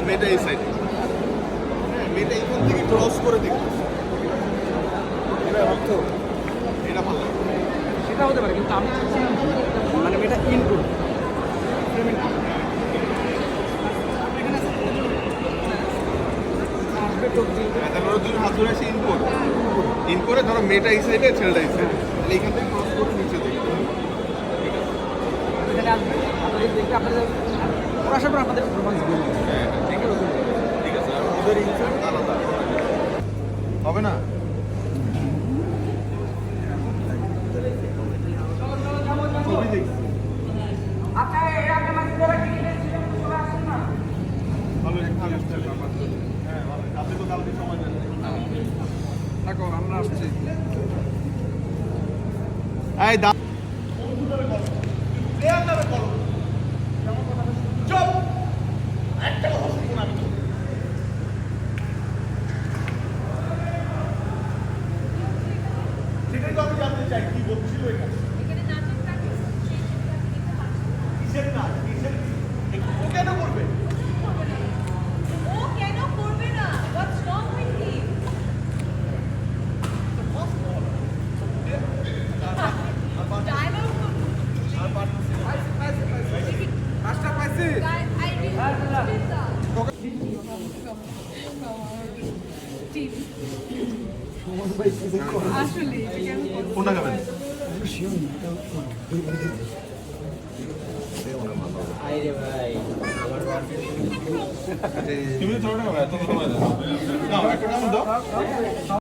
আর মেয়েটা এই সাইডে মেয়েটা এখান থেকে ক্রস করে দেখবে। এটা অর্থ এটা ভালো। সেটা হতে পারে কিন্তু আমি চাচ্ছিলাম মানে এটা ইন করব হ্যাঁ, ইন করে ধরো মেয়েটা এই সাইডে ছেলেটা এই সাইডে তাহলে এখান থেকে ক্রস করে নিচে দেখবে। এখানে আসবে আপনাদের দেখবে আপনাদের ওরা আসার পর আপনাদের রোমান্স দিয়ে দেবে। হ্যাঁ ঠিক আছে ঠিক আছে ওদের ইনসার্ট আলাদা। হবে না? ছবি দেখছি। ভালো ভালো হ্যাঁ ভালো। আপনি তো কালকে সময় দেন। থাকো আমরা আসছি। এই দা চাই কি বলছিল এখানে? কিসের না। কিসের ও কেন করবে? ও কেন করবে না? হোয়াটস রং উইথ হিম কোনটা খাবেন তুমি তো ছোট না এত দাও না একটা দাও।